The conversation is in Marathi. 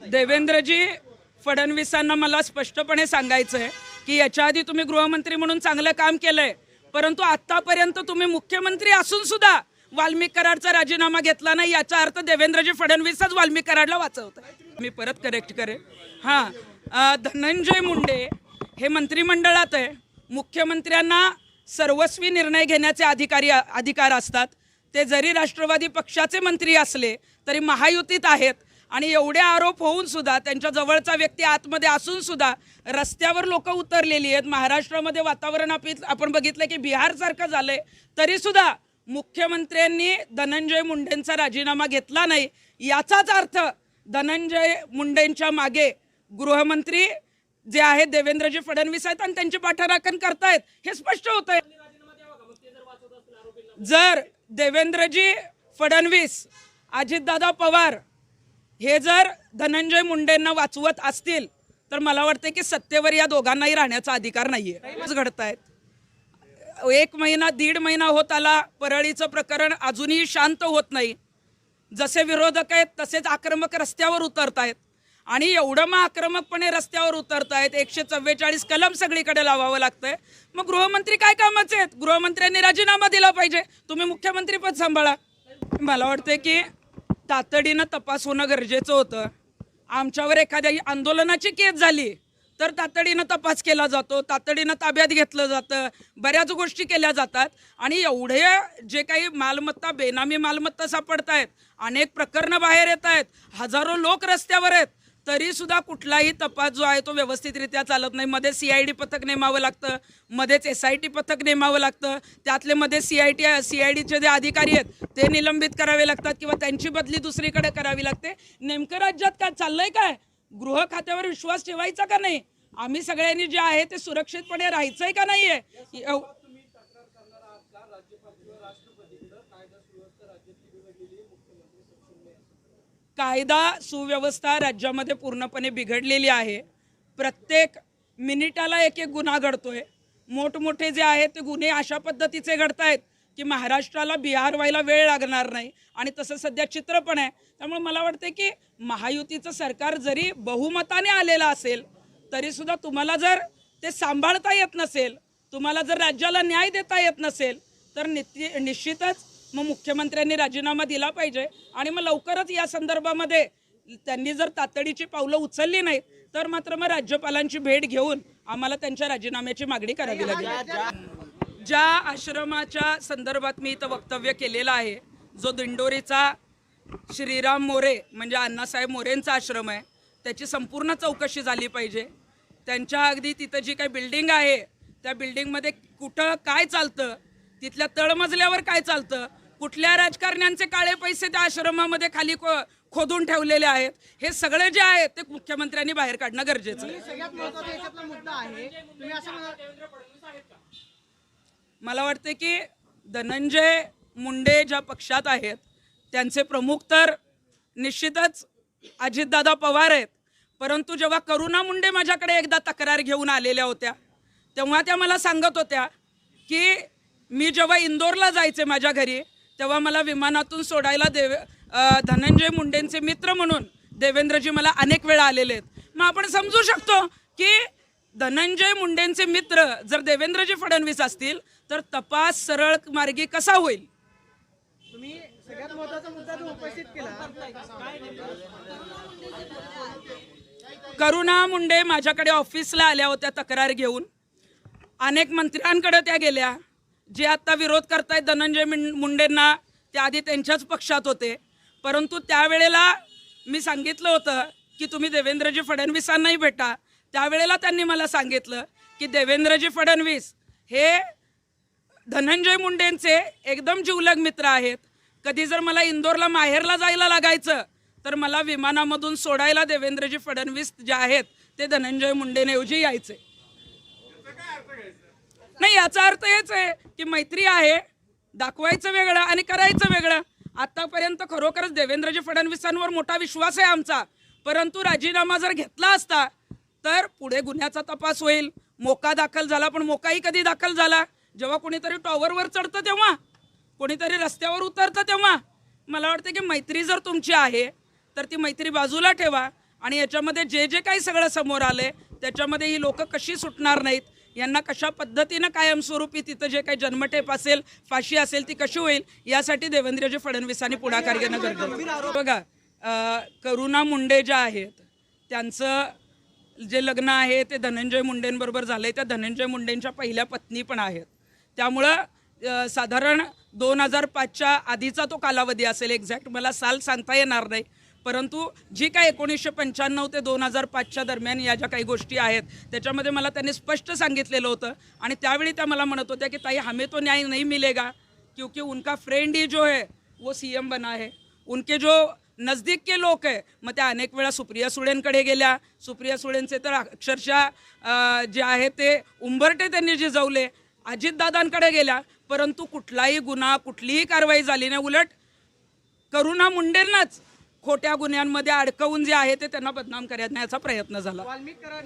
देवेंद्रजी फडणवीसांना मला स्पष्टपणे सांगायचं आहे की याच्या आधी तुम्ही गृहमंत्री म्हणून चांगलं काम केलंय परंतु आतापर्यंत तुम्ही मुख्यमंत्री असून सुद्धा वाल्मिक कराडचा राजीनामा घेतला नाही याचा अर्थ देवेंद्रजी फडणवीसच वाल्मिक कराडला वाचवत मी परत करेक्ट करेन. हां धनंजय मुंडे हे मंत्रिमंडळात आहे. मुख्यमंत्र्यांना सर्वस्वी निर्णय घेण्याचे अधिकारी अधिकार असतात. ते जरी राष्ट्रवादी पक्षाचे मंत्री असले तरी महायुतीत आहेत. आणि एवढे आरोप होऊन सुद्धा त्यांच्या जवळचा व्यक्ती आतमध्ये असून सुद्धा रस्त्यावर लोक उतरलेली आहेत. महाराष्ट्रामध्ये वातावरण आपी आपण बघितलं की बिहारसारखं झालंय. तरी सुद्धा मुख्यमंत्र्यांनी धनंजय मुंडेंचा राजीनामा घेतला नाही. याचाच अर्थ धनंजय मुंडेंच्या मागे गृहमंत्री जे आहेत देवेंद्रजी फडणवीस आहेत आणि त्यांची पाठराखण करतायत. हे स्पष्ट होत आहे जर देवेंद्रजी फडणवीस अजितदादा पवार हे जर धनंजय मुंडेंना वाचवत असतील तर मला वाटतं की सत्तेवर या दोघांनाही राहण्याचा अधिकार नाही आहे घडत आहेत एक महिना दीड महिना होत आला परळीचं प्रकरण अजूनही शांत होत नाही. जसे विरोधक आहेत तसेच आक्रमक रस्त्यावर उतरत आहेत आणि एवढं मग आक्रमकपणे रस्त्यावर उतरत आहेत एकशे चव्वेचाळीस कलम सगळीकडे लावावं लागतंय. मग गृहमंत्री काय कामाचे आहेत? गृहमंत्र्यांनी राजीनामा दिला पाहिजे. तुम्ही मुख्यमंत्रीपद सांभाळा. मला वाटतं की तातडीनं तपास होणं गरजेचं होतं. आमच्यावर एखाद्या आंदोलनाची केस झाली तर तातडीनं तपास केला जातो तातडीनं ताब्यात घेतलं जातं बऱ्याच गोष्टी केल्या जातात. आणि एवढे जे काही मालमत्ता बेनामी मालमत्ता सापडत आहेत अनेक प्रकरणं बाहेर येत आहेत हजारो लोक रस्त्यावर आहेत. तरी सुद्धा कुठलाही तपास जो आहे तो व्यवस्थितरित्या चालत नाही. मध्ये सी आय डी पथक नेमावं लागतं मध्येच एस आय टी पथक नेमावं लागतं. त्यातले मध्ये C I T C I डीचे जे अधिकारी आहेत ते निलंबित करावे लागतात किंवा त्यांची बदली दुसरीकडे करावी लागते. नेमकं राज्यात काय चाललंय काय? गृह खात्यावर विश्वास ठेवायचा का नाही? आम्ही सगळ्यांनी जे आहे ते सुरक्षितपणे राहायचंय का नाही आहे कायदा सुव्यवस्था राज्यामध्ये पूर्णपणे बिघडलेली आहे. प्रत्येक मिनिटाला एक एक गुन्हा घडतोय. मोठमोठे जे आहेत ते गुन्हे अशा पद्धतीचे घडत आहेत की महाराष्ट्राला बिहार व्हायला वेळ लागणार नाही आणि तसं सध्या चित्र पण आहे. त्यामुळे मला वाटते की महायुतीचं सरकार जरी बहुमताने आलेलं असेल तरीसुद्धा तुम्हाला जर ते सांभाळता येत नसेल तुम्हाला जर राज्याला न्याय देता येत नसेल तर निश्चितच मग मुख्यमंत्र्यांनी राजीनामा दिला पाहिजे. आणि मग लवकरच या संदर्भामध्ये त्यांनी जर तातडीची पावलं उचलली नाहीत तर मात्र मग राज्यपालांची भेट घेऊन आम्हाला त्यांच्या राजीनाम्याची मागणी करावी लागेल. ज्या आश्रमाच्या संदर्भात मी इथं वक्तव्य केलेलं आहे जो दिंडोरीचा श्रीराम मोरे म्हणजे अण्णासाहेब मोरेंचा आश्रम आहे त्याची संपूर्ण चौकशी झाली पाहिजे. त्यांच्या अगदी तिथं जी काही बिल्डिंग आहे त्या बिल्डिंगमध्ये कुठं काय चालतं तिथल्या तळमजल्यावर काय चालतं कुठल्या राजकारण्यांचे काळे पैसे त्या आश्रमामध्ये खाली खो- खोदून ठेवलेले आहेत? हे सगळे जे आहेत ते मुख्यमंत्र्यांनी बाहेर काढणं गरजेचं आहे. सगळ्यात महत्त्वाचा याच्यातला मुद्दा आहे. तुम्ही असं म्हणा मला वाटते की धनंजय मुंडे ज्या पक्षात आहेत त्यांचे प्रमुख तर निश्चितच अजितदादा पवार आहेत. परंतु जेव्हा करुणा मुंडे माझ्याकडे एकदा तक्रार घेऊन आलेल्या होत्या तेव्हा त्या मला सांगत होत्या की मी जेव्हा इंदोरला जायचे माझ्या घरी तेव्हा मला विमानातून सोडायला देवे धनंजय मुंडेंचे मित्र म्हणून देवेंद्रजी मला अनेक वेळा आलेले आहेत. मग आपण समजू शकतो की धनंजय मुंडेंचे मित्र जर देवेंद्रजी फडणवीस असतील तर तपास सरळ मार्गी कसा होईल? तुम्ही सगळ्यात महत्त्वाचा मुद्दा उपस्थित केला करुणा मुंडे माझ्याकडे ऑफिसला आल्या होत्या तक्रार घेऊन. अनेक मंत्र्यांकडे त्या गेल्या. जे आता विरोध करतायत धनंजय मिं- मुंडेंना ते आधी त्यांच्याच पक्षात होते. परंतु त्यावेळेला मी सांगितलं होतं की तुम्ही देवेंद्रजी फडणवीसांनाही भेटा. त्यावेळेला त्यांनी मला सांगितलं की देवेंद्रजी फडणवीस हे धनंजय मुंडेंचे एकदम जिवलग मित्र आहेत. कधी जर मला इंदोरला माहेरला जायला लागायचं तर मला विमानामधून सोडायला देवेंद्रजी फडणवीस जे आहेत ते धनंजय मुंडेंऐवजी यायचे. नाही याचा अर्थ हेच आहे की मैत्री आहे दाखवायचं वेगळं आणि करायचं वेगळं. आतापर्यंत खरोखरच देवेंद्रजी फडणवीसांवर मोठा विश्वास आहे आमचा. परंतु राजीनामा जर घेतला असता तर पुढे गुन्ह्याचा तपास होईल. मोका दाखल झाला पण मोकाही कधी दाखल झाला? जेव्हा कोणीतरी टॉवरवर चढतं तेव्हा? कोणीतरी रस्त्यावर उतरतं तेव्हा? मला वाटतं की मैत्री जर तुमची आहे तर ती मैत्री बाजूला ठेवा. आणि याच्यामध्ये जे जे काही सगळं समोर आलं आहे त्याच्यामध्ये ही लोकं कशी सुटणार नाहीत? यांना कशा पद्धतीनं कायमस्वरूपी तिथं जे काही जन्मटेप असेल फाशी असेल ती कशी होईल यासाठी देवेंद्रजी फडणवीसांनी पुढाकार घेणं गरजेचं. बघा करुणा मुंडे ज्या आहेत त्यांचं जे लग्न आहे ते धनंजय मुंडेंबरोबर झालंय. त्या धनंजय मुंडेंच्या पहिल्या पत्नी पण आहेत. त्यामुळं साधारण दोन हजार पाचच्या आधीचा तो कालावधी असेल एक्झॅक्ट मला साल सांगता येणार नाही. परंतु जी काय एकोणीसशे पंच्याण्णव ते दोन हजार पाचच्या दरम्यान या ज्या काही गोष्टी आहेत त्याच्यामध्ये मला त्यांनी स्पष्ट सांगितलेलं होतं आणि त्यावेळी त्या मला म्हणत होत्या की ताई हमें तो न्याय नहीं मिलेगा क्योंकि उनका फ्रेंड ही जो है वो सी एम बना है. उनके जो नजदीक के लोक आहे मग त्या अनेक वेळा सुप्रिया सुळेंकडे गेल्या. सुप्रिया सुळेंचे तर अक्षरशः जे आहे ते उंबरटे त्यांनी झिजवले अजितदादांकडे गेल्या. परंतु कुठलाही गुन्हा कुठलीही कारवाई झाली नाही. उलट करुणा मुंडेंनाच खोट्या गुन्ह्यांमध्ये अडकवून जे आहे ते त्यांना बदनाम करण्याचा प्रयत्न झाला.